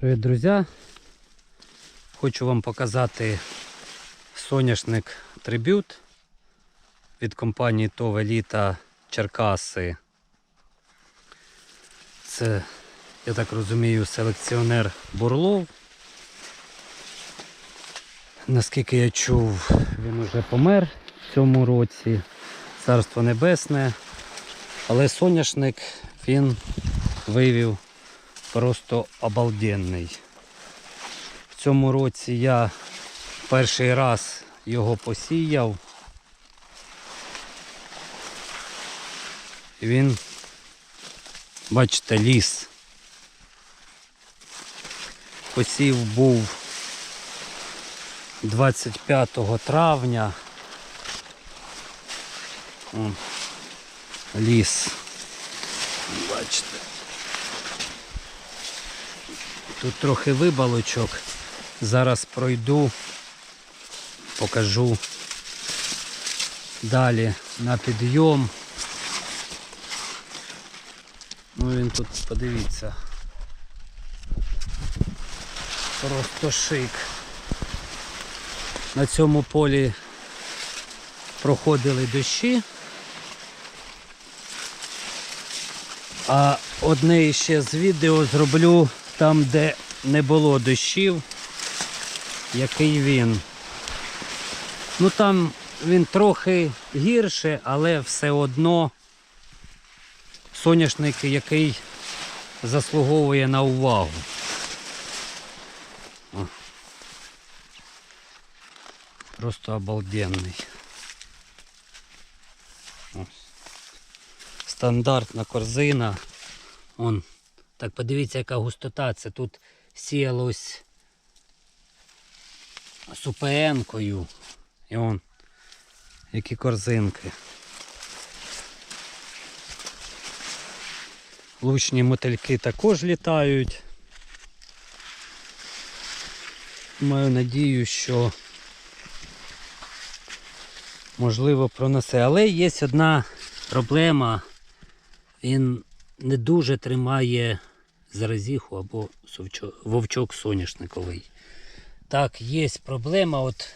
Привіт, друзі! Хочу вам показати соняшник Tribute від компанії ТОВ Еліта Черкаси. Це, я так розумію, селекціонер Бурлов. Наскільки я чув, він уже помер в цьому році. Царство Небесне. Але соняшник він вивів просто обалденний. В цьому році я перший раз його посіяв. Він, бачите, ліс. Посів був 25 травня. О, ліс. Бачите. Тут трохи вибалочок. Зараз пройду, покажу далі на підйом. Ну він тут, подивіться. Просто шик. На цьому полі проходили дощі. А одне ще з відео зроблю там, де не було дощів, який він. Ну там він трохи гірше, але все одно соняшник, який заслуговує на увагу. О. Просто обалденний. Ось. Стандартна корзина. Он. Так подивіться, яка густота. Це тут сіялось супенкою. І он, які корзинки. Лучні мотильки також літають. Маю надію, що можливо пронесе. Але є одна проблема. Він не дуже тримає заразіху або вовчок соняшниковий. Так, є проблема, от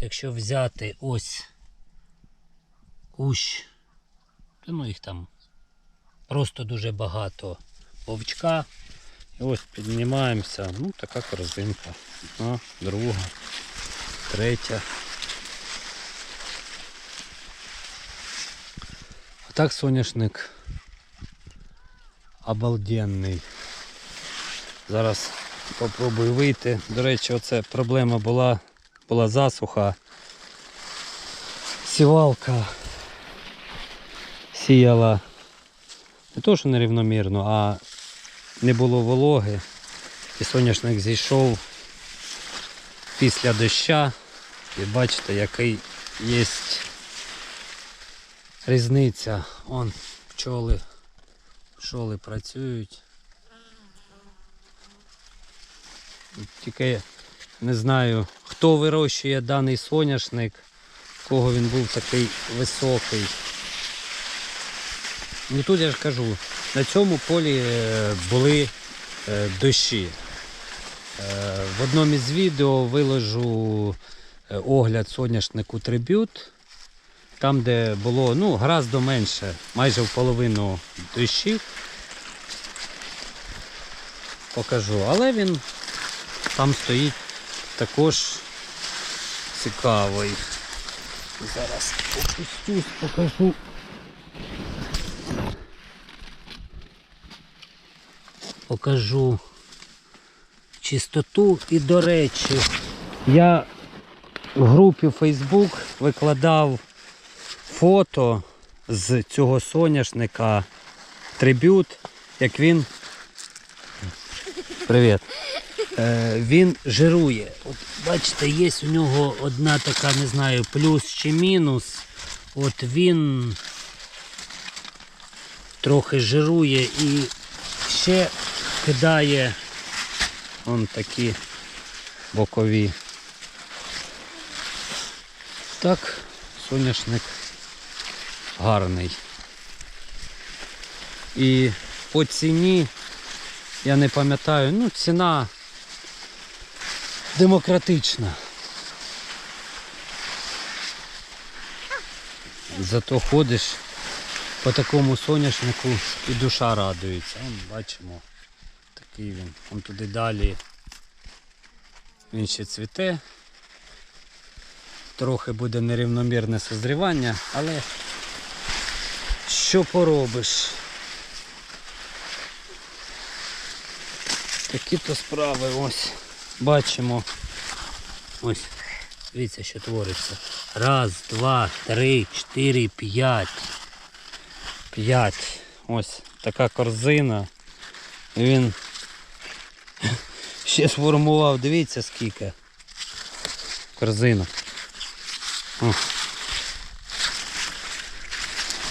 якщо взяти ось кущ, ну їх там просто дуже багато вовчка. І ось піднімаємося, ну така корзинка. Одна, друга, третя. А так соняшник обалденний. Зараз попробую вийти. До речі, оце проблема була, була засуха. Сівалка сіяла не то, що нерівномірно, а не було вологи. І соняшник зійшов після доща. І бачите, який є різниця. Он пчоли пчоли працюють. Тільки не знаю, хто вирощує даний соняшник, кого він був такий високий. Ну тут я ж кажу, на цьому полі е, були е, дощі. Е, В одному із відео виложу огляд соняшнику трибют. Там, де було ну, гораздо менше, майже в половину дощів. Покажу. Але він там стоїть також цікавий. Зараз опустюсь, покажу. Покажу чистоту і до речі, я в групі Facebook викладав фото з цього соняшника трибют, як він. Привіт. Е, він жирує. От бачите, є у нього одна така, не знаю, плюс чи мінус. От він трохи жирує і ще кидає он такі бокові. Так, соняшник гарний. І по ціні я не пам'ятаю, ну ціна демократична. Зато ходиш по такому соняшнику і душа радується. Вон, бачимо, такий він. Вон туди далі він ще цвіте. Трохи буде нерівномірне созрівання, але що поробиш? Такі то справи ось. Бачимо. Ось. Дивіться, що твориться. Раз, два, три, чотири, п'ять. П'ять. Ось така корзина. Він ще сформував, дивіться скільки. Корзина. О.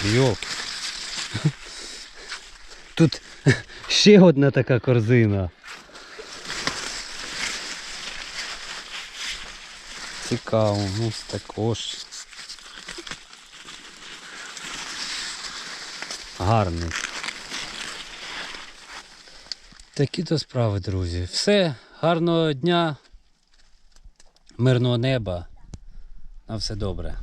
Йолки. Тут ще одна така корзина. Цікаво, ось також. Гарний. Такі то справи, друзі. Все, гарного дня, мирного неба. На все добре.